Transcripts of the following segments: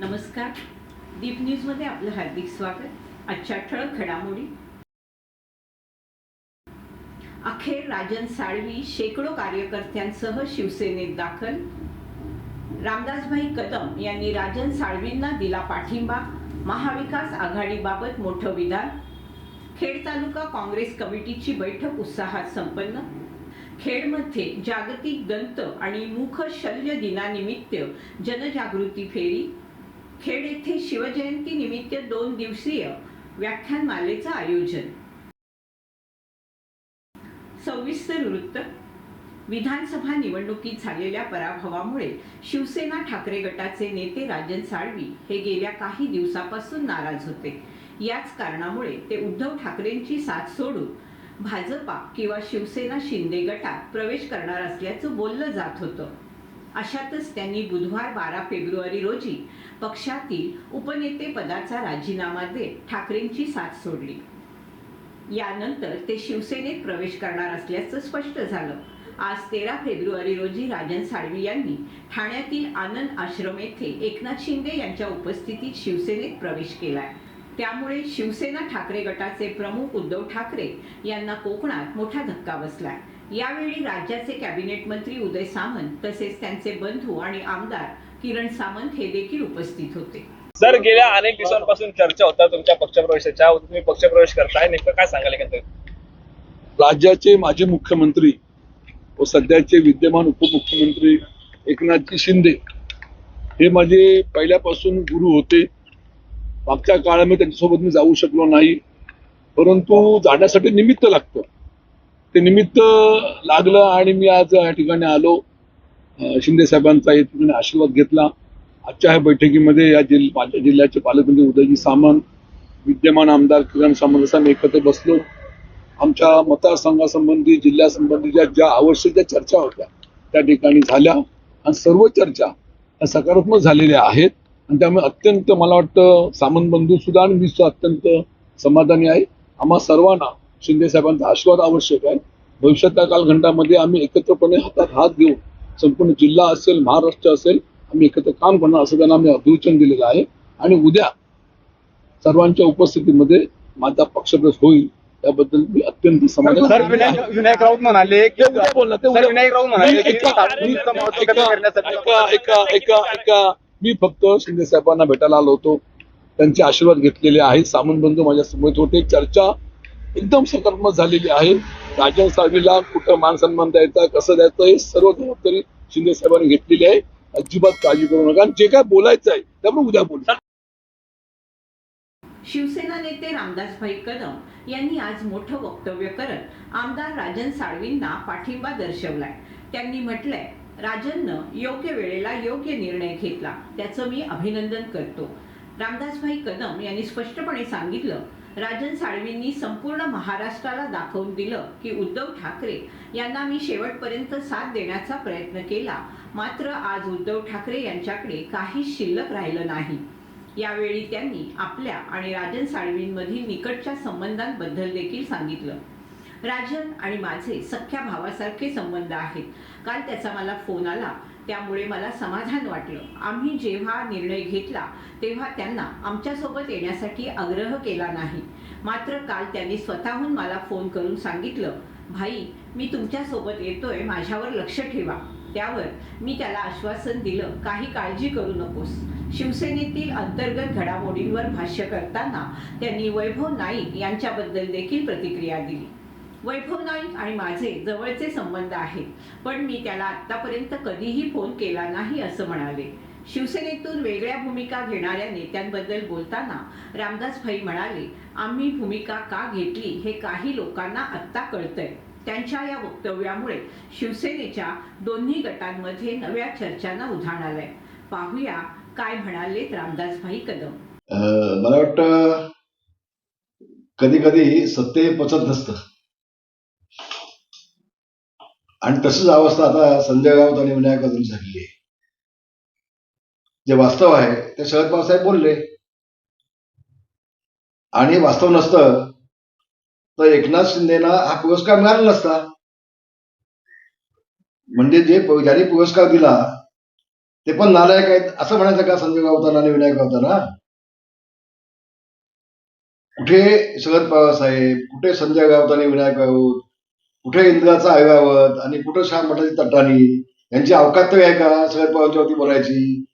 नमस्कार. दीप न्यूजमध्ये आपलं हार्दिक स्वागत. आजच्या ठळक घडामोडी. अखेर राजन साळवी शेकडो कार्यकर्त्यांसह शिवसेनेत दाखल. रामदासभाई कदम यांनी राजन साळवींना दिला पाठिंबा. महाविकास आघाडीबाबत मोठं विधान. खेड तालुका काँग्रेस कमिटीची बैठक उत्साहात संपन्न. खेडमध्ये जागतिक दंत आणि मुख शल्य दिनानिमित्त जनजागृती फेरी. खेड येथे शिवजयंती निमित्त दोन दिवसीय व्याख्यानमालेचं आयोजन. सविस्तर वृत्त विधानसभा निवडणुकीत झालेल्या पराभवामुळे शिवसेना ठाकरे गटाचे नेते राजन साळवी हे गेल्या काही दिवसापासून नाराज होते. याच कारणामुळे ते उद्धव ठाकरेंची साथ सोडून भाजपा किंवा शिवसेना शिंदे गटात प्रवेश करणार असल्याचं बोललं जात होतं. अशातच त्यांनी बुधवार बारा फेब्रुवारी रोजी पक्षातील उपनेते पदाचा राजीनामा देत ठाकरेंची साथ सोडली. यानंतर ते शिवसेनेत प्रवेश करणार असल्याचं स्पष्ट झालं. आज तेरा फेब्रुवारी रोजी राजन साळवी यांनी ठाण्यातील आनंद आश्रम येथे एकनाथ शिंदे यांच्या उपस्थितीत शिवसेनेत प्रवेश केलाय. त्यामुळे शिवसेना ठाकरे गटाचे प्रमुख उद्धव ठाकरे यांना कोकणात मोठा धक्का बसलाय. यावेळी राज्याचे कॅबिनेट मंत्री उदय सामंत तसेच त्यांचे बंधू आणि आमदार किरण सामंत हे देखील उपस्थित होते. सर गेल्या अनेक दिवसांपासून चर्चा होता तुमच्या पक्षप्रवेशाच्या तुम्ही पक्षप्रवेश करताय नेमकं काय सांगाल एकंदरीत राज्याचे माजी मुख्यमंत्री व सध्याचे विद्यमान उपमुख्यमंत्री एकनाथजी शिंदे हे माझे पहिल्यापासून गुरु होते. मागच्या काळामध्ये त्यांच्यासोबत मी जाऊ शकलो नाही. परंतु जाण्यासाठी निमित्त लागतं. ते निमित्त लागलं आणि मी आज या ठिकाणी आलो. शिंदे साहेबांचा या ठिकाणी आशीर्वाद घेतला. आजच्या ह्या बैठकीमध्ये या जिल्ह माझ्या जिल्ह्याचे पालकमंत्री उदयजी सामंत विद्यमान आमदार किरण सामंत असं आम्ही एकत्र बसलो. आमच्या मतदारसंघासंबंधी जिल्ह्यासंबंधीच्या ज्या आवश्यक ज्या चर्चा होत्या त्या ठिकाणी झाल्या. आणि सर्व चर्चा ह्या सकारात्मक झालेल्या आहेत. आणि त्यामुळे अत्यंत मला वाटतं सामंत बंधू सुद्धा आणि मी सुद्धा अत्यंत समाधानी आहे. आम्हा सर्वांना शिंदे साहेबांचा आशीर्वाद आवश्यक आहे. भविष्यातल्या कालखंडामध्ये आम्ही एकत्रपणे हातात हात घेऊन संपूर्ण जिल्हा असेल महाराष्ट्र असेल आम्ही एकत्र काम करणार असं त्यांना आम्ही अभिवचन दिलेलं आहे. आणि उद्या सर्वांच्या उपस्थितीमध्ये माझा पक्षप्रवेश होईल त्याबद्दल मी अत्यंत समाधानी विनायक विनायक राऊत म्हणाले की विनायक राऊत मी फक्त शिंदे साहेबांना भेटायला आलो होतो. त्यांचे आशीर्वाद घेतलेले आहेत. सामंत बंधू माझ्यासमोर होते. चर्चा एकदम सकारात्मक झालेली आहे. राजन साहेबीला कुठं मान सन्मान द्यायचा कसं द्यायचं हे सर्व जबाबदारी शिंदे साहेबांनी घेतलेली आहे. अजिबात काळजी करू नका. जे काय बोलायचं आहे त्यामुळे उद्या बोलू. शिवसेना नेते रामदासभाई कदम यांनी आज मोठं वक्तव्य करत आमदार राजन साळवींना पाठिंबा दर्शवलाय. त्यांनी म्हटलंय राजननं योग्य वेळेला योग्य निर्णय घेतला. त्याचं मी अभिनंदन करतो. रामदासभाई कदम यांनी स्पष्टपणे सांगितलं राजन साळवींनी संपूर्ण महाराष्ट्राला दाखवून दिलं की उद्धव ठाकरे यांना मी शेवटपर्यंत साथ देण्याचा प्रयत्न केला. मात्र आज उद्धव ठाकरे यांच्याकडे काहीच शिल्लक राहिलं नाही. यावेळी त्यांनी आपल्या आणि राजन साळवींमधील निकटच्या संबंधांबद्दल देखील सांगितलं. राजन आणि माझे सख्या भावासारखे संबंध आहेत. काल त्याचा मला फोन आला. त्यामुळे मला समाधान वाटलं. आम्ही जेव्हा निर्णय घेतला तेव्हा त्यांना आमच्यासोबत येण्यासाठी आग्रह केला नाही. मात्र काल त्यांनी स्वतःहून मला फोन करून सांगितलं भाई मी तुमच्यासोबत येतोय माझ्यावर लक्ष ठेवा. त्यावर मी त्याला आश्वासन दिलं काही काळजी करू नकोस. शिवसेनेतील अंतर्गत घडामोडींवर भाष्य करताना त्यांनी वैभव नाईक यांच्याबद्दल देखील प्रतिक्रिया दिली. वैभव नाईक आणि माझे जवळचे संबंध आहेत. पण मी त्याला आतापर्यंत कधीही फोन केला नाही असं म्हणाले. शिवसेनेतून वेगळ्या भूमिका घेणाऱ्या नेत्यांबद्दल बोलताना रामदास भाई म्हणाले आम्ही भूमिका का घेतली हे काही लोकांना आत्ता कळतंय. त्यांच्या या वक्तव्यामुळे शिवसेनेच्या दोन्ही गटांमध्ये नव्या चर्चांना उधाण आलंय. पाहूया काय म्हणालेत रामदासभाई कदम. मला वाटतं कधी कधी सत्य पचत नसतं. आणि तशीच अवस्था आता संजय राऊत आणि विनायक कदम झालेली आहे. जे वास्तव आहे ते शरद पवार साहेब बोलले. आणि वास्तव नसतं तर एकनाथ शिंदेना हा पुरस्कार मिळाला नसता. म्हणजे जे ज्यांनी पुरस्कार दिला ते पण नालायक आहेत असं म्हणायचं का संजय गावताना आणि विनायक गावताना कुठे शरद पवार साहेब कुठे संजय गावताना विनायक राऊत? कुठे इंदिराचा ऐरावत आणि कुठं शाम मठाची तटाणी यांची अवकात आहे का? शरद पवारांच्या वरती बोलायची?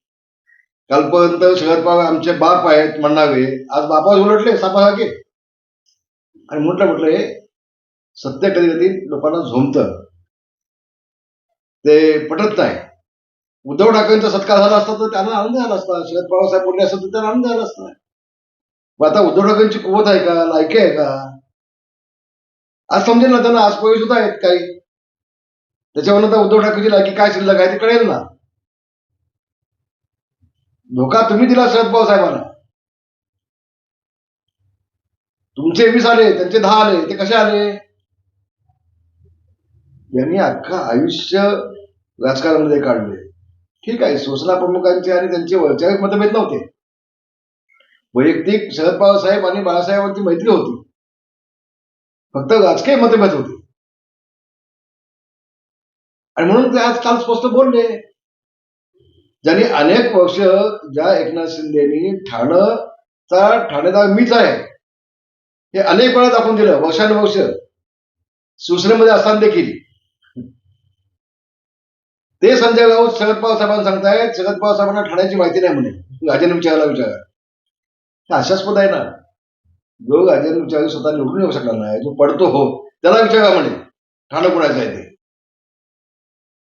कालपर्यंत शरद पवार आमचे बाप आहेत म्हणावे आज बापाच उलटले सापासारखे. आणि म्हटलं म्हटलं हे सत्य कधी कधी लोकांना झोमत ते पटत नाही. उद्धव ठाकरेंचा सत्कार झाला असता तर त्यांना आनंद झाला असता. शरद पवार साहेब बोलले असतात तर त्यांना आनंद झाला असता. मग आता उद्धव ठाकरेंची कुवत आहे का? लायकी आहे का? आज समजेल ना त्यांना आज पोहे सुद्धा आहेत काही. त्याच्यावर आता उद्धव ठाकरेची की काय शिल्लक आहे ते कळेल ना. धोका तुम्ही दिला शरद पवार साहेबांना. तुमचे वीस आले त्यांचे दहा आले ते कसे आले? यांनी अख्खा आयुष्य राजकारणामध्ये काढले ठीक आहे शिवसेना प्रमुखांचे आणि त्यांचे वैचारिक मतभेद नव्हते. वैयक्तिक शरद पवार साहेब आणि बाळासाहेबांची मैत्री होती. फक्त राजकीय मतभेद होते. आणि म्हणून ते आज काल स्पष्ट बोलले. ज्यांनी अनेक वर्ष ज्या एकनाथ शिंदेनी ठाणचा ठाणेदार मीच आहे हे अनेक वेळा दाखवून दिलं. वर्षानुवर्ष शिवसेनेमध्ये असताना देखील. ते संजय राऊत शरद पवार साहेबांना सांगतायत शरद पवार साहेबांना ठाण्याची माहिती नाही म्हणे. राजेने विचारायला विचारा. हे आशास्पद आहे ना. जो राजेंद्र विचार स्वतः निवडून येऊ शकणार नाही जो पडतो हो त्याला विचारा म्हणे. ठाणं कुणाचं आहे ते?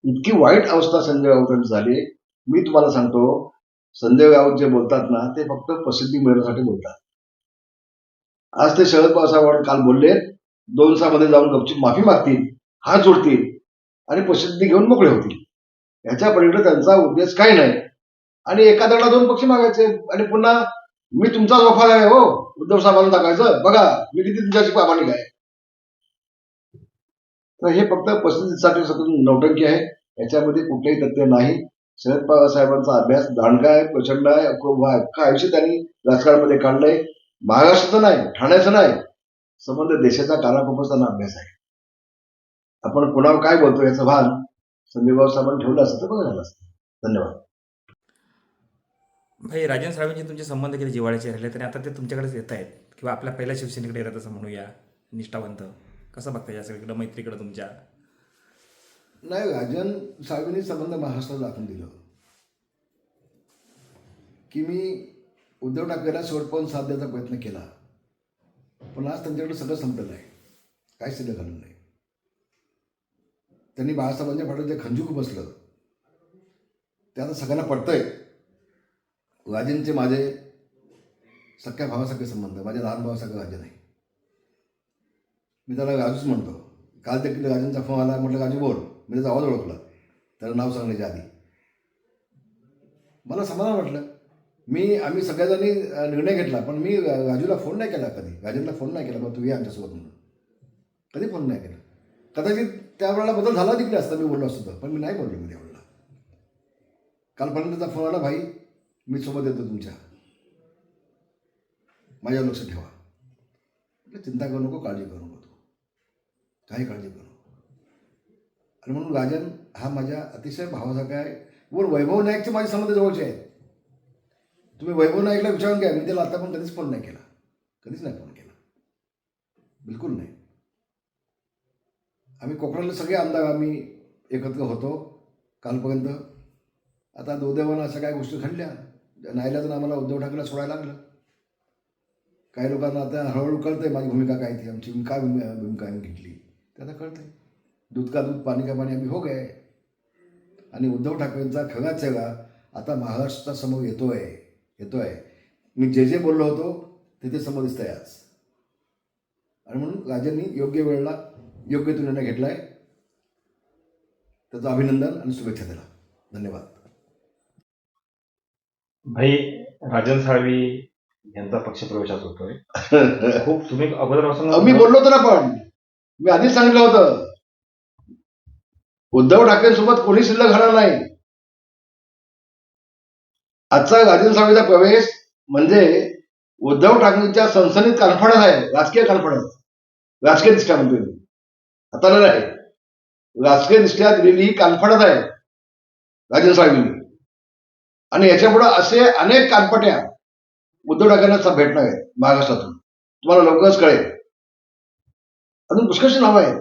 इतकी वाईट अवस्था संजय राऊतांची झाली. मी तुम्हाला सांगतो संजय राऊत जे बोलतात ना ते फक्त प्रसिद्धी मिळवण्यासाठी बोलतात. आज ते शरद पवार काल बोलले दोन दिवसामध्ये जाऊन गपचूप माफी मागतील हात जोडतील आणि प्रसिद्धी घेऊन मोकळे होतील. ह्याच्या पलीकडे त्यांचा उद्देश काही नाही. आणि एका दगडा दोन पक्षी मागायचे आणि पुन्हा मी तुमचा वफाद आहे हो. उद्धव साहेबांना टाकायचं. बघा मी किती तुमच्याशी प्रामाणिक आहे. तर हे फक्त प्रसिद्धीसाठी सतत नौटंकी आहे. याच्यामध्ये कुठलंही तथ्य नाही. शरद पवार साहेबांचा अभ्यास दांडका आहे प्रचंड आहे अक्रोभ आहे अख्खा आयुष्य त्यांनी राजकारणामध्ये काढलंय. महाराष्ट्राचं नाही ठाण्याचं नाही. संबंध देशाचा कानाकोपरचा अभ्यास आहे. आपण कोणावर काय बोलतो याचं भान संजय साहेबांनी ठेवलं असतं तर बरं झालं असतं धन्यवाद. भाई राजन साहेबांचे तुमचे संबंध किती जिवाळ्याचे राहिले? तरी आता ते तुमच्याकडेच येत आहेत. किंवा आपल्या पहिल्या शिवसेनेकडे येतात असं म्हणूया निष्ठावंत. कसं बघता या सगळीकडं मैत्रीकडं तुमच्या? नाही राजन साहेबांनी संबंध महाराष्ट्रात दाखवून दिलं. की मी उद्धव ठाकरेला शेवटपर्यंत साथ द्यायचा प्रयत्न केला. पण आज त्यांच्याकडे सगळं संपलेलं आहे. काय सिद्ध घालून नाही. त्यांनी बाळासाहेबांच्या फाटत जे खंजूक बसलं ते आता सगळ्यांना पडतंय. राजेंचे माझे सख्या भावासारखे संबंध माझ्या लहान भावासारखं राजन आहे मी त्याला राजूच म्हणतो. काल देखील राजनचा फोन आला म्हटलं राजू बोल मी त्याचा आवाज ओळखला. त्याला नाव सांगण्याच्या आधी. मला समाधान वाटलं. मी आम्ही सगळ्याजणी निर्णय घेतला पण मी राजूला फोन नाही केला कधी. राजनला फोन नाही केला मग तू ये आमच्यासोबत म्हणून. कधी फोन नाही केला? कदाचित त्यावेळेला बदल झाला तिकडे असता मी बोललो असतो पण मी नाही बोललो मी त्यावेळेला कालपर्यंत फोन आला भाई मी सोबत येतो तुमच्या. माझ्यावर लक्ष ठेवा. म्हटलं, चिंता करू नको काळजी करू नको तू. काही काळजी करू नको. आणि म्हणून राजन हा माझ्या अतिशय भावासारखा आहे. वर वैभव नाईकचे माझे संबंध जवळचे आहेत. तुम्ही वैभव नाईकला विचारून घ्या. मी त्याला आता पण कधीच फोन नाही केला. कधीच नाही फोन केला. बिलकुल नाही. आम्ही कोकणातले सगळे आमदार आम्ही एकत्र होतो कालपर्यंत. आता दुर्दैवानं अशा काही गोष्टी घडल्या. नाईलाजून आम्हाला उद्धव ठाकरेला सोडायला लागलं. काही लोकांना आता हळूहळू कळतंय माझी भूमिका काय ती आमची काय भूमि- भूमिका आम्ही घेतली. ते आता कळतंय. दूध का दूध पाणी का पाणी आम्ही हो गए. आणि उद्धव ठाकरेंचा खरा चेहरा आता महाराष्ट्रासमोर येतोय येतोय. मी जे जे बोललो होतो ते ते समोर दिसतंय आज. आणि म्हणून राजांनी योग्य वेळेला योग्य तो निर्णय घेतलाय. त्याचं अभिनंदन आणि शुभेच्छा दिला धन्यवाद. भाई राजन साळवी यांचा पक्षप्रवेशात होतोय. खूप तुम्ही अगोदरपासून मी बोललो होतो ना पण. मी आधीच सांगितलं होतं. उद्धव ठाकरेंसोबत कोणी शिल्लक घडणार नाही. आजचा राजन साळवीचा प्रवेश म्हणजे उद्धव ठाकरेंच्या सनसनीत कॉन्फिडन्स आहे. राजकीय कॉन्फिडन्स राजकीय दृष्ट्या म्हणतोय आता नाही. राजकीय दृष्ट्या दिलेली ही कॉन्फिडन्स आहे. राजन साळवींनी आणि याच्यापुढे असे अनेक कानपट्या उद्धव ठाकरेंना भेटणार आहेत महाराष्ट्रातून. तुम्हाला लवकरच कळेल. अजून पुष्कळशी नावं आहेत.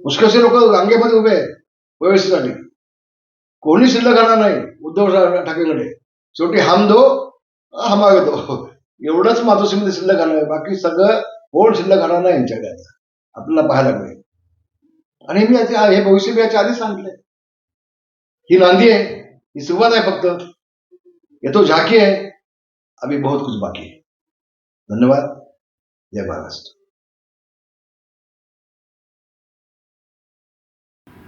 पुष्कळशी लोक रांगेमध्ये उभे आहेत व्यवस्थेसाठी कोणी शिल्लक राहणार नाही उद्धव ठाकरेकडे. शेवटी हम दो हमारे दो. एवढंच मातोश्रीमध्ये शिल्लक राहणार आहे. बाकी सगळं कोण शिल्लक राहणार नाही यांच्याकडे आता. आपल्याला पाहायला मिळेल. आणि मी याच्या हे भविष्य मी याच्या आधी सांगितलंय. ही नांदी आहे. ही सुरुवात आहे फक्त। येतो झाकी आहे अभी बहुत कुछ बाकी है। धन्यवाद। जय महाराष्ट्र।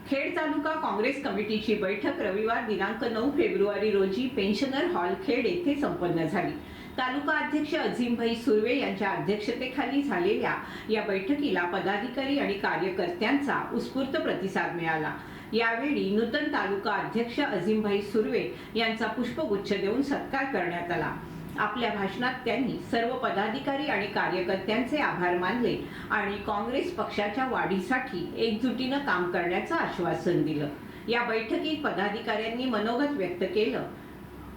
खेड तालुका काँग्रेस कमिटीची बैठक रविवार दिनांक नऊ फेब्रुवारी रोजी पेन्शनर हॉल खेड येथे संपन्न झाली. तालुका अध्यक्ष अझीमभाई सुर्वे यांच्या अध्यक्षतेखाली झालेल्या या बैठकीला पदाधिकारी आणि कार्यकर्त्यांचा उत्स्फूर्त प्रतिसाद मिळाला. यावेळी नूतन तालुका अध्यक्ष अजिमभाई सुर्वे यांचा पुष्पगुच्छ देऊन सत्कार करण्यात आला. आपल्या भाषणात त्यांनी सर्व पदाधिकारी आणि कार्यकर्त्यांचे आभार मानले आणि काँग्रेस पक्षाच्या वाढीसाठी एकजुटीनं काम करण्याचं आश्वासन दिलं. या बैठकीत पदाधिकाऱ्यांनी मनोगत व्यक्त केलं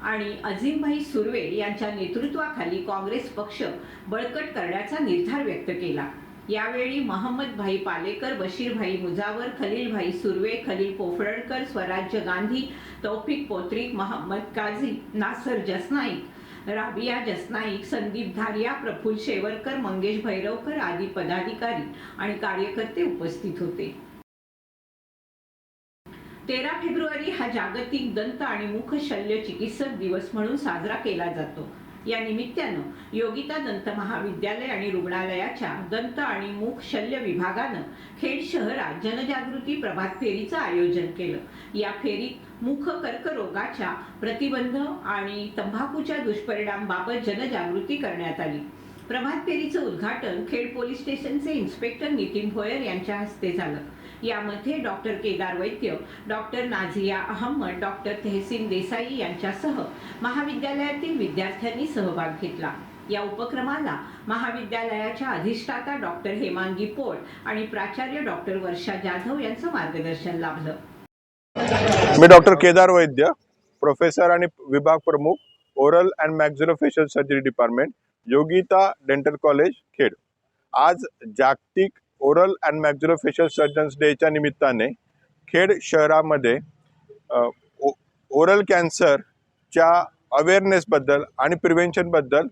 आणि अजिमभाई सुर्वे यांच्या नेतृत्वाखाली काँग्रेस पक्ष बळकट करण्याचा निर्धार व्यक्त केला. यावेळी महम्मदभाई पालेकर बशीरभाई मुजावर खलीलभाई सुर्वे खलील पोफळकर स्वराज्य गांधी तौफिक पोत्रिक महम्मद काझी नासर जसनाईक राबिया जसनाईक संदीप धारिया प्रफुल्ल शेवरकर मंगेश भैरवकर आदी पदाधिकारी आणि कार्यकर्ते उपस्थित होते. तेरा फेब्रुवारी हा जागतिक दंत आणि मुख शल्य चिकित्सक दिवस म्हणून साजरा केला जातो. या निमित्तानं योगिता दंत महाविद्यालय आणि रुग्णालयाच्या दंत आणि मुख शल्य विभागानं खेड शहरात जनजागृती प्रभात फेरीचं आयोजन केलं. या फेरीत मुख कर्करोगाच्या प्रतिबंध आणि तंबाखूच्या दुष्परिणामाबाबत जनजागृती करण्यात आली. प्रभात फेरीचं उद्घाटन खेड पोलीस स्टेशनचे इन्स्पेक्टर नितीन भोयर यांच्या हस्ते झालं. यामध्ये doctor Kedar Vaidya doctor Nazia Ahmed doctor Tehseen Desai यांच्यासह महाविद्यालयातील विद्यार्थ्यांनी सहभाग घेतला. या उपक्रमाला महाविद्यालयाच्या अधिष्ठाता डॉक्टर हेमांगी पोळ आणि प्राचार्य डॉक्टर वर्षा जाधव यांचं मार्गदर्शन लाभलं. मी डॉक्टर केदार वैद्य प्रोफेसर आणि विभाग प्रमुख oral and maxillofacial surgery department Yogita dental college Khed. आज जागतिक ओरल अँड मॅक्झिलोफेशियल सर्जन्स डेच्या निमित्ताने खेड शहरामध्ये ओ ओरल कॅन्सरच्या अवेअरनेसबद्दल आणि प्रिव्हेन्शनबद्दल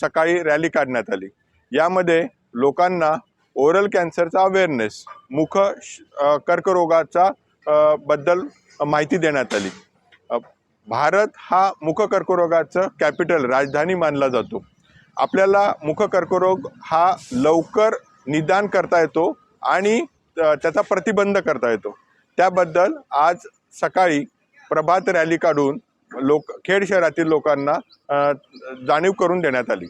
सकाळी रॅली काढण्यात आली. यामध्ये लोकांना ओरल कॅन्सरचा अवेअरनेस मुख श- कर्करोगाचा बद्दल माहिती देण्यात आली. भारत हा मुख कर्करोगाचं कॅपिटल राजधानी मानला जातो. आपल्याला मुख कर्करोग हा लवकर निदान करता येतो आणि त्याचा प्रतिबंध करता येतो. त्याबद्दल आज सकाळी प्रभात रॅली काढून लोक खेड शहरातील लोकांना जाणीव करून देण्यात आली.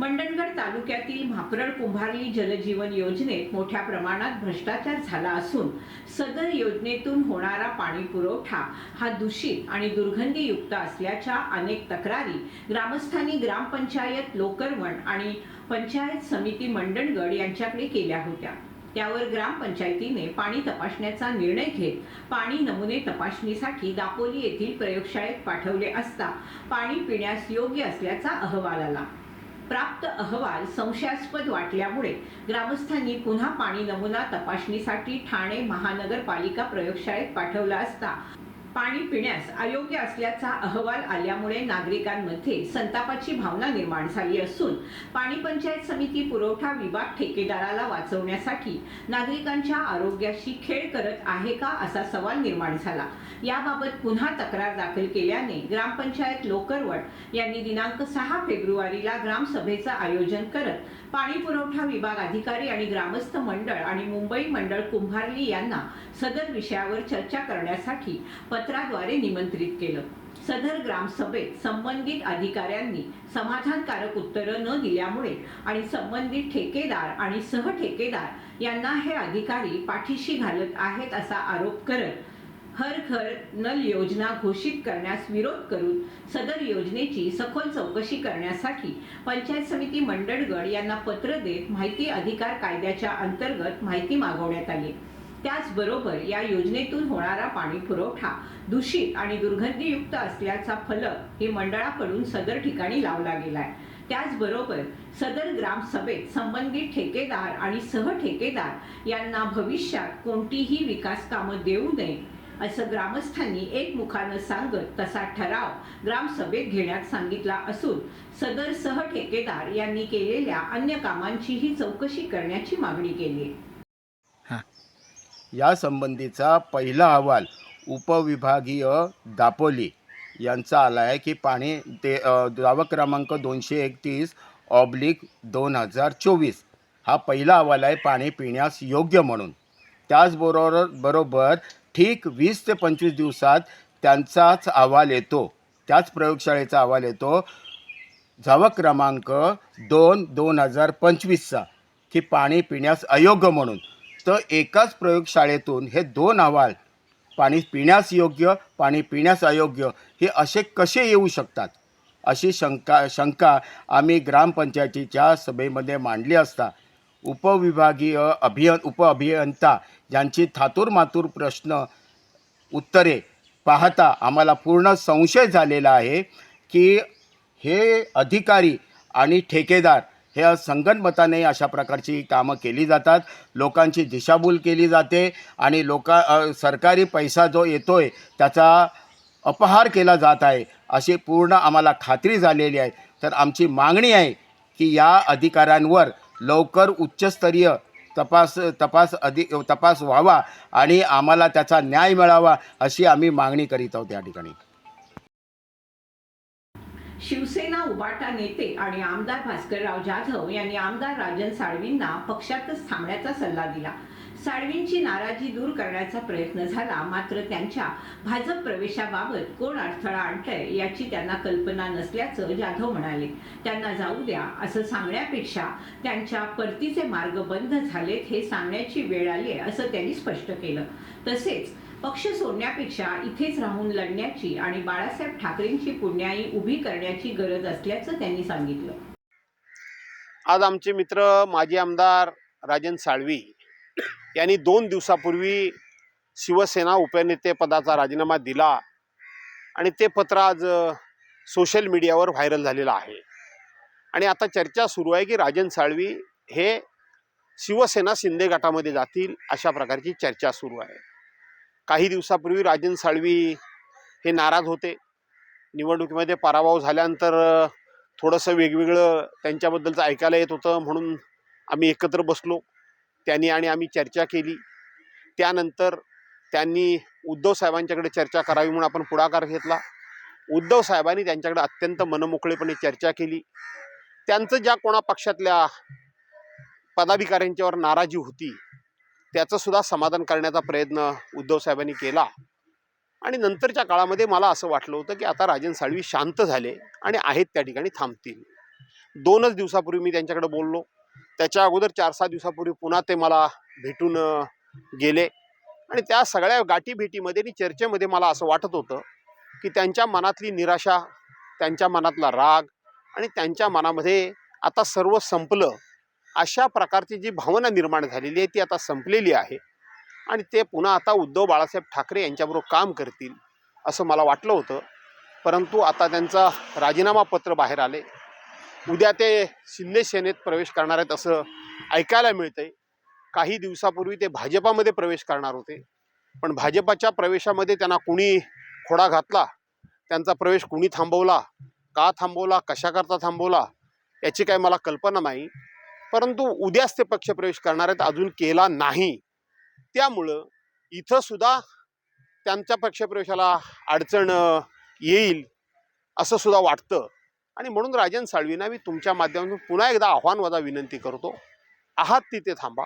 मंडणगड तालुक्यातील म्हाप्रळ कुंभारली जलजीवन योजनेत मोठ्या प्रमाणात भ्रष्टाचार झाला असून सदर योजनेतून होणारा पाणी पुरवठा हा दूषित आणि दुर्गंधीयुक्त असल्याच्या अनेक तक्रारी ग्रामस्थांनी ग्रामपंचायत लोकरवण आणि पंचायत समिती मंडणगड यांच्याकडे केल्या होत्या. त्यावर ग्रामपंचायतीने पाणी तपासण्याचा निर्णय घेत पाणी नमुने तपासणीसाठी दापोली येथील प्रयोगशाळेत पाठवले असता पाणी पिण्यास योग्य असल्याचा अहवाल आला. प्राप्त अहवाल संशयास्पद वाटल्यामुळे ग्रामस्थांनी पुन्हा पाणी नमुना तपासणीसाठी ठाणे महानगरपालिका प्रयोगशाळेत पाठवला असता. पाणी पिण्यास अयोग्य असल्याचा अहवाल आल्यामुळे नागरिकांमध्ये संतापाची भावना निर्माण झाली असून पाणी पंचायत समिती पुरवठा विभाग ठेकेदाराला वाचवण्यासाठी नागरिकांच्या आरोग्याशी खेळ करत आहे का असा सवाल निर्माण झाला. याबाबत पुन्हा तक्रार दाखल केल्याने ग्रामपंचायत लोकरवट यांनी दिनांक सहा फेब्रुवारीला ग्रामसभेचं आयोजन करत पाणी पुरवठा विभाग अधिकारी आणि ग्रामस्थ मंडळ आणि मुंबई मंडळ कुंभारली यांना सदर विषयावर चर्चा करण्यासाठी पत्राद्वारे निमंत्रित केलं. सदर ग्रामसभेत संबंधित अधिकाऱ्यांनी समाधानकारक उत्तरं न दिल्यामुळे आणि संबंधित ठेकेदार आणि सहठेकेदार यांना हे अधिकारी पाठीशी घालत आहेत असा आरोप करत हर घर नल योजना घोषित करण्यास विरोध करून सदर योजनेची सखोल चौकशी करण्यासाठी पंचायत समिती मंडळगड यांना पत्र देत माहिती अधिकार कायद्याच्या अंतर्गत माहिती मागवण्यात आली. त्याचबरोबर या योजनेतून होणारा पाणी पुरवठा दूषित आणि दुर्गंधीयुक्त असल्याचा फलक हे मंडळाकडून सदर ठिकाणी लावला गेलाय. त्याचबरोबर सदर ग्रामसभेत संबंधित ठेकेदार आणि सहठेकेदार यांना भविष्यात कोणतीही विकास कामं देऊ नये असं ग्रामस्थांनी एकमुखानं सांगत तसा ठराव ग्रामसभेत घेण्यात सांगितला असून सदर सहठेकेदार यांनी केलेल्या अन्य कामांचीही चौकशी करण्याची मागणी केली आहे. यासंबंधीचा पहिला अहवाल उपविभागीय दापोली यांचा आला आहे की पाणी ते दावा क्रमांक दोनशे एकतीस ऑब्लिक दोन हजार चोवीस हा पहिला अहवाल आहे पाणी पिण्यास योग्य म्हणून. त्याचबरोबर बरोबर ठीक वीस ते पंचवीस दिवसात त्यांचाच अहवाल येतो. त्याच प्रयोगशाळेचा अहवाल येतो. जावं क्रमांक दोन दोन हजार पंचवीसचा की पाणी पिण्यास अयोग्य म्हणून. तर एकाच प्रयोगशाळेतून हे दोन अहवाल पाणी पिण्यास योग्य पाणी पिण्यास अयोग्य हे असे कसे येऊ शकतात? अशी शंका शंका आम्ही ग्रामपंचायतीच्या सभेमध्ये मांडली असता. उपविभागीय अभिय उपअभियंता ज्यांची थातूरमातूर प्रश्न उत्तरे पाहता आम्हाला पूर्ण संशय झालेला आहे की हे अधिकारी आणि ठेकेदार हे संगणमताने अशा प्रकारची कामं केली जातात. लोकांची दिशाभूल केली जाते आणि लोका सरकारी पैसा जो येतो आहे त्याचा अपहार केला जात आहे अशी पूर्ण आम्हाला खात्री झालेली आहे. तर आमची मागणी आहे की या अधिकाऱ्यांवर लवकर उच्चस्तरीय तपास तपास अधि तपास व्हावा आणि आम्हाला त्याचा न्याय मिळावा अशी आम्ही मागणी करीत आहोत या ठिकाणी. शिवसेना उबाटा नेते आणि आमदार भास्करराव जाधव यांनी आमदार राजन साळवींना पक्षातच थांबण्याचा सल्ला दिला. साळवींची नाराजी दूर करण्याचा प्रयत्न झाला मात्र त्यांच्या भाजप प्रवेशाबाबत कोण अडथळा आणतंय याची त्यांना कल्पना नसल्याचं जाधव म्हणाले. त्यांना जाऊ द्या असं सांगण्यापेक्षा त्यांच्या परतीचे मार्ग बंद झालेत हे सांगण्याची वेळ आली असं त्यांनी स्पष्ट केलं. तसेच पक्ष सोडण्यापेक्षा इथेच राहून लढण्याची आणि बाळासाहेब ठाकरेंची पुण्याई उभी करण्याची गरज असल्याचं त्यांनी सांगितलं. आज आमचे मित्र माजी आमदार राजन साळवी यांनी दोन दिवसापूर्वी शिवसेना उपनेतेपदाचा राजीनामा दिला आणि ते पत्र आज सोशल मीडियावर व्हायरल झालेलं आहे. आणि आता चर्चा सुरू आहे की राजन साळवी हे शिवसेना शिंदे गटामध्ये जातील अशा प्रकारची चर्चा सुरू आहे. काही दिवसापूर्वी राजन साळवी हे नाराज होते. निवडणुकीमध्ये पराभव झाल्यानंतर थोडंसं वेगवेगळं त्यांच्याबद्दलचं ऐकायला येत होतं म्हणून आम्ही एकत्र बसलो. त्यांनी आणि आम्ही चर्चा केली. त्यानंतर त्यांनी उद्धव साहेबांच्याकडे चर्चा करावी म्हणून आपण पुढाकार घेतला. उद्धव साहेबांनी त्यांच्याकडे अत्यंत मनमोकळेपणे चर्चा केली. त्यांचं ज्या कोणा पक्षातल्या पदाधिकाऱ्यांच्यावर नाराजी होती त्याचंसुद्धा समाधान करण्याचा प्रयत्न उद्धव साहेबांनी केला. आणि नंतरच्या काळामध्ये मला असं वाटलं होतं की आता राजन साळवी शांत झाले आणि आहेत त्या ठिकाणी थांबतील. दोनच दिवसापूर्वी मी त्यांच्याकडे बोललो. त्याच्या अगोदर चार सहा दिवसापूर्वी पुन्हा ते मला भेटून गेले. आणि त्या सगळ्या गाठीभेटीमध्ये आणि चर्चेमध्ये मला असं वाटत होतं की त्यांच्या मनातली निराशा त्यांच्या मनातला राग आणि त्यांच्या मनामध्ये आता सर्व संपलं अशा प्रकारची जी भावना निर्माण झालेली आहे ती आता संपलेली आहे. आणि ते पुन्हा आता उद्धव बाळासाहेब ठाकरे यांच्याबरोबर काम करतील असं मला वाटलं होतं. परंतु आता त्यांचा राजीनामा पत्र बाहेर आले. उद्या ते शिंदे सेनेत प्रवेश करणार आहेत असं ऐकायला मिळतंय. काही दिवसापूर्वी ते भाजपामध्ये प्रवेश करणार होते. पण भाजपाच्या प्रवेशामध्ये त्यांना कुणी खोडा घातला? त्यांचा प्रवेश कुणी थांबवला? का थांबवला? कशाकरता थांबवला? याची काही मला कल्पना नाही. परंतु उद्याच ते पक्षप्रवेश करणार आहेत अजून केला नाही. त्यामुळं इथं सुद्धा त्यांच्या पक्षप्रवेशाला अडचण येईल असं सुद्धा वाटतं. आणि म्हणून राजन साळवींना मी तुमच्या माध्यमातून पुन्हा एकदा आव्हानवादा विनंती करतो. आहात तिथे थांबा.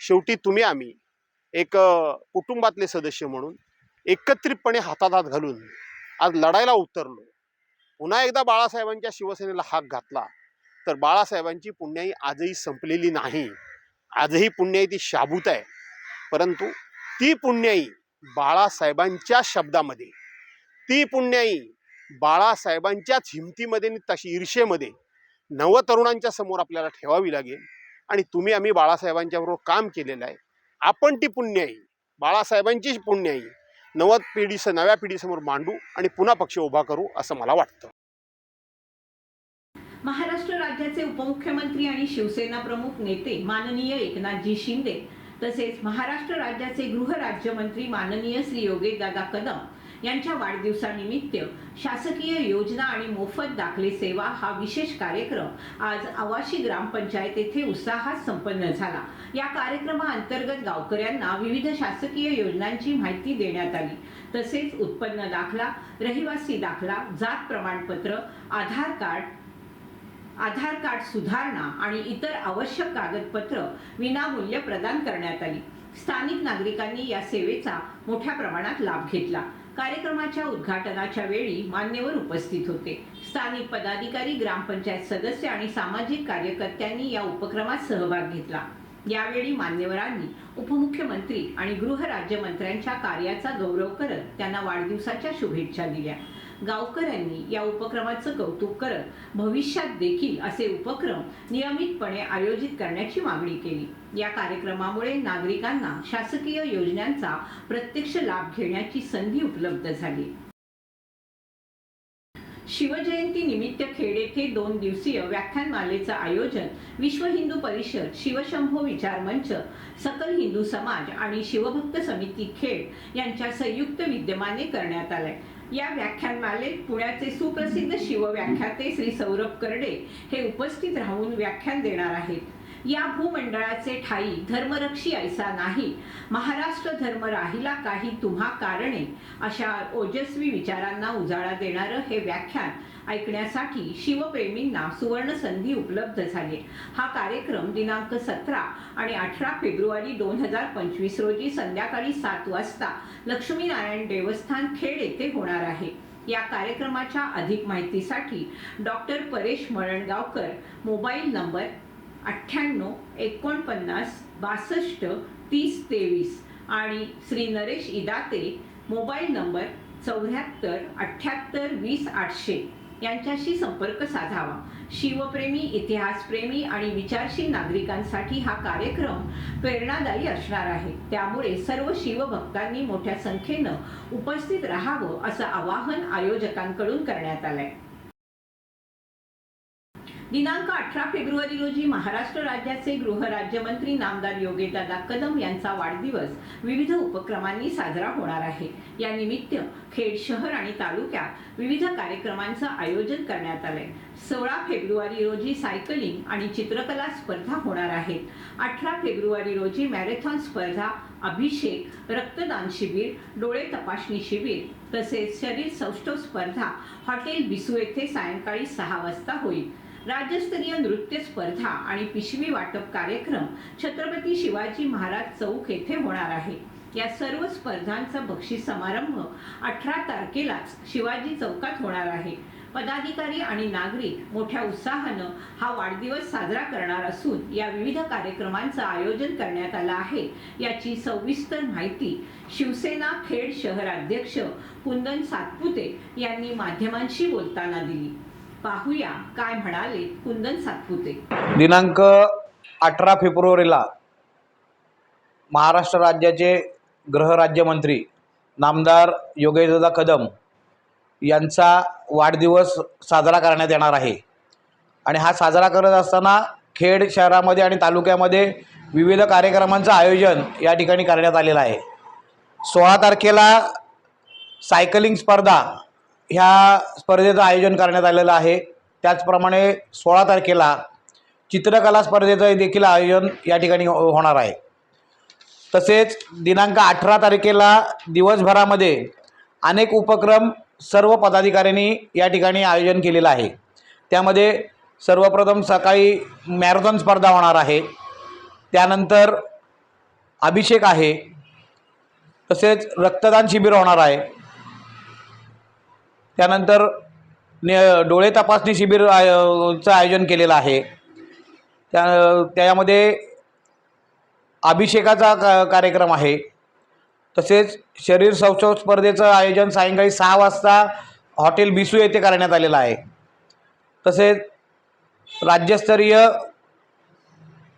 शेवटी तुम्ही आम्ही एक कुटुंबातले सदस्य म्हणून एकत्रितपणे हातात हात घालून आज लढायला उतरलो. पुन्हा एकदा बाळासाहेबांच्या शिवसेनेला हाक घातला. तर बाळासाहेबांची पुण्याई आजही संपलेली नाही. आजही पुण्याई ती शाबूत आहे. परंतु ती पुण्याई बाळासाहेबांच्या शब्दामध्ये ती पुण्याई बाळासाहेबांच्याच हिमतीमध्ये आणि तशी ईर्षेमध्ये नवतरुणांच्या समोर आपल्याला ठेवावी लागेल. आणि तुम्ही आम्ही बाळासाहेबांच्या बरोबर काम केलेलं आहे. आपण ती पुण्याई बाळासाहेबांचीच पुण्याई नव पिढीचं नव्या पिढीसमोर मांडू आणि पुन्हा पक्ष उभा करू असं मला वाटतं. महाराष्ट्र राज्याचे उपमुख्यमंत्री आणि शिवसेना प्रमुख नेते माननीय एकनाथजी शिंदे तसेच महाराष्ट्र राज्याचे गृहराज्यमंत्री माननीय श्री योगेशदादा कदम यांच्या वाढदिवसानिमित्त शासकीय योजना आणि मोफत दाखले सेवा हा विशेष कार्यक्रम आज आवाशी ग्रामपंचायत येथे उत्साहात संपन्न झाला. या कार्यक्रमाअंतर्गत गावकऱ्यांना विविध शासकीय योजनांची माहिती देण्यात आली. तसेच उत्पन्न दाखला रहिवासी दाखला जात प्रमाणपत्र आधार कार्ड आधार कार्ड सुधारणा आणि इतर आवश्यक कागदपत्र विनामूल्य प्रदान करण्यात आली. स्थानिक नागरिकांनी या सेवेचा मोठ्या प्रमाणात लाभ घेतला. कार्यक्रमाच्या उद्घाटनाच्या वेळी मान्यवर उपस्थित होते. स्थानिक पदाधिकारी ग्रामपंचायत सदस्य आणि सामाजिक कार्यकर्त्यांनी या उपक्रमात सहभाग घेतला. यावेळी मान्यवरांनी उपमुख्यमंत्री आणि गृहराज्यमंत्र्यांच्या कार्याचा गौरव करत त्यांना वाढदिवसाच्या शुभेच्छा दिल्या. गावकऱ्यांनी या उपक्रमाचं कौतुक करत भविष्यात देखील असे उपक्रम नियमितपणे आयोजित करण्याची मागणी केली. या कार्यक्रमामुळे नागरिकांना शासकीय योजनांचा प्रत्यक्ष लाभ घेण्याची संधी उपलब्ध झाली. शिवजयंती निमित्त खेड येथे दोन दिवसीय व्याख्यानमालेचं आयोजन विश्व हिंदू परिषद शिवशंभो विचार मंच सकल हिंदू समाज आणि शिवभक्त समिती खेड यांच्या संयुक्त विद्यमाने करण्यात आलंय. या व्याख्यानमालेत पुण्याचे सुप्रसिद्ध शिवव्याख्याते श्री सौरभ करडे हे उपस्थित राहून व्याख्यान देणार आहेत. या भूमंडळाचे ठाई धर्मरक्षी ऐसा नाही. महाराष्ट्र धर्म राहिला काही तुम्हा कारणे. अशा ओजस्वी विचारांना उजाळा देणारं हे व्याख्यान ऐकण्यासाठी शिवप्रेमींना सुवर्ण संधी उपलब्ध झाली. हा कार्यक्रम दिनांक सतरा आणि अठरा फेब्रुवारी दोन हजार पंचवीस रोजी संध्याकाळी सात वाजता लक्ष्मीनारायण देवस्थान खेड येथे होणार आहे. या कार्यक्रमाच्या अधिक माहितीसाठी doctor Paresh Malangaonkar mobile number अठ्ठ्याण्णव एकोणपन्नास बासष्ट तीस तेवीस. आणि श्री नरेश इदाते मोबाईल नंबर चौऱ्याहत्तर अठ्ठ्याहत्तर वीस आठशे. यांच्याशी संपर्क साधावा. शिवप्रेमी इतिहासप्रेमी आणि विचारशील नागरिकांसाठी हा कार्यक्रम प्रेरणादायी असणार आहे. त्यामुळे सर्व शिवभक्तांनी मोठ्या संख्येनं उपस्थित राहावं असं आवाहन आयोजकांकडून करण्यात आलंय. दिनांक अठरा फेब्रुवारी रोजी महाराष्ट्र राज्याचे गृहराज्यमंत्री नामदार योगेशदादा कदम यांचा वाढदिवस विविध उपक्रमांनी साजरा होणार आहे. या निमित्त खेड शहर आणि तालुक्यात विविध कार्यक्रमांचं आयोजन करण्यात आलंय. सोळा फेब्रुवारी रोजी सायकलिंग आणि चित्रकला स्पर्धा होणार आहेत. अठरा फेब्रुवारी रोजी मॅरेथॉन स्पर्धा अभिषेक रक्तदान शिबिर डोळे तपासणी शिबिर तसेच शरीर सौष्ठव स्पर्धा हॉटेल बिसू येथे सायंकाळी सहा वाजता होईल. राज्यस्तरीय नृत्य स्पर्धा आणि पिशवी वाटप कार्यक्रम छत्रपती शिवाजी महाराज चौक येथे होणार आहे. या सर्व स्पर्धांचा बक्षीस समारंभ अठरा तारखेलाच शिवाजी चौकात होणार आहे. पदाधिकारी आणि नागरिक मोठ्या उत्साहानं हा वाढदिवस साजरा करणार असून या विविध कार्यक्रमांचं आयोजन करण्यात आलं आहे. याची सविस्तर माहिती शिवसेना खेड शहर अध्यक्ष कुंदन सातपुते यांनी माध्यमांशी बोलताना दिली. पाहूया काय म्हणाले कुंदन सातपुते. दिनांक अठरा फेब्रुवारीला महाराष्ट्र राज्याचे गृहराज्यमंत्री नामदार योगेशदादा कदम यांचा वाढदिवस साजरा करण्यात येणार आहे. आणि हा साजरा करत असताना खेड शहरामध्ये आणि तालुक्यामध्ये विविध कार्यक्रमांचं आयोजन या ठिकाणी करण्यात आलेलं आहे. सोळा तारखेला सायकलिंग स्पर्धा ह्या स्पर्धेचं आयोजन करण्यात आलेलं आहे. त्याचप्रमाणे सोळा तारखेला चित्रकला स्पर्धेचं देखील आयोजन या ठिकाणी हो-, होणार आहे. तसेच दिनांक अठरा तारखेला दिवसभरामध्ये अनेक उपक्रम सर्व पदाधिकाऱ्यांनी या ठिकाणी आयोजन केलेलं आहे. त्यामध्ये सर्वप्रथम सकाळी मॅरेथॉन स्पर्धा होणार आहे. त्यानंतर अभिषेक आहे. तसेच रक्तदान शिबिर होणार आहे. त्यानंतर ने डोळे तपासणी शिबिर आय चं आयोजन केलेलं आहे. त्या त्यामध्ये अभिषेकाचा का कार्यक्रम आहे. तसेच शरीर सौष्ठव स्पर्धेचं आयोजन सायंकाळी सहा वाजता हॉटेल बिसू येथे करण्यात आलेलं आहे. तसेच राज्यस्तरीय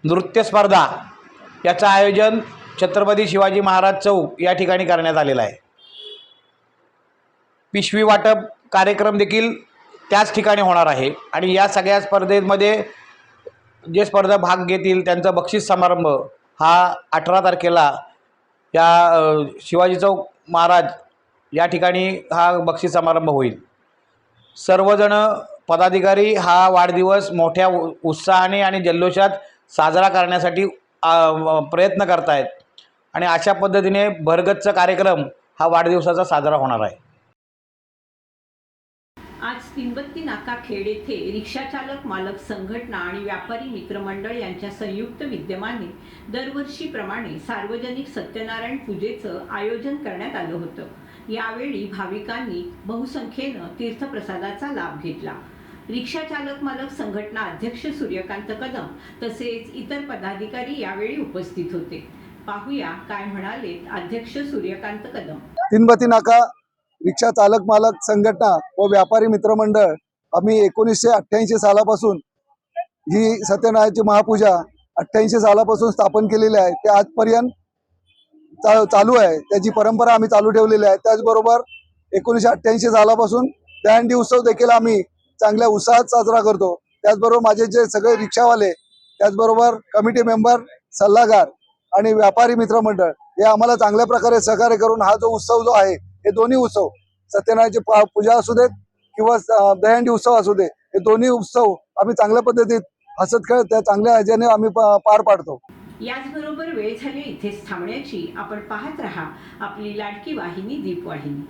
नृत्य स्पर्धा याचं आयोजन छत्रपती शिवाजी महाराज चौक या ठिकाणी करण्यात आलेला आहे. पिशवी वाटप कार्यक्रम देखील त्याच ठिकाणी होणार आहे. आणि या सगळ्या स्पर्धेमध्ये जे स्पर्धा भाग घेतील त्यांचा बक्षीस समारंभ हा अठरा तारखेला या शिवाजी चौक महाराज या ठिकाणी हा बक्षीस समारंभ होईल. सर्वजण पदाधिकारी हा वाढदिवस मोठ्या उत्साहाने आणि जल्लोषात साजरा करण्यासाठी प्रयत्न करत आहेत आणि अशा पद्धतीने भरगतचा कार्यक्रम हा वाढदिवसाचा साजरा होणार आहे. किंबत्ती नाका खेड येथे रिक्षाचालक मालक संघटना आणि व्यापारी मित्रमंडळ यांच्या संयुक्त विद्यमाने दरवर्षीप्रमाणे सार्वजनिक सत्यनारायण पूजेचं आयोजन करण्यात आलं होतं. यावेळी भाविकांनी बहुसंख्येनं तीर्थप्रसादाचा लाभ घेतला. रिक्षाचालक मालक संघटना अध्यक्ष सूर्यकांत कदम तसेच इतर पदाधिकारी यावेळी उपस्थित होते. पाहूया काय म्हणाले अध्यक्ष सूर्यकांत कदम. तीनबती नाका रिक्षा चालक मालक संघटना व व्यापारी मित्रमंडळ आम्ही एकोणीसशे अठ्ठ्याऐंशी सालापासून ही सत्यनारायणची महापूजा अठ्ठ्याऐंशी सालापासून स्थापन केलेली आहे. ते आजपर्यंत चा चालू आहे. त्याची परंपरा आम्ही चालू ठेवलेली आहे. त्याचबरोबर एकोणीसशे अठ्ठ्याऐंशी सालापासून दहंडी उत्सव देखील आम्ही चांगल्या उत्साहात साजरा करतो. त्याचबरोबर माझे जे सगळे रिक्षावाले त्याचबरोबर कमिटी मेंबर सल्लागार आणि व्यापारी मित्रमंडळ हे आम्हाला चांगल्या प्रकारे सहकार्य करून हा जो उत्सव जो आहे हे दोन्ही उत्सव सत्यनारायणची पूजा असू देत किंवा दहंडी उत्सव असू दे हे दोन्ही उत्सव आम्ही चांगल्या पद्धतीत हसत खेळत त्या चांगल्या ह्याच्याने आम्ही पार पाडतो. याचबरोबर वेळ झाली इथेच थांबण्याची. आपण पाहत रहा आपली लाडकी वाहिनी दीपवाहिनी.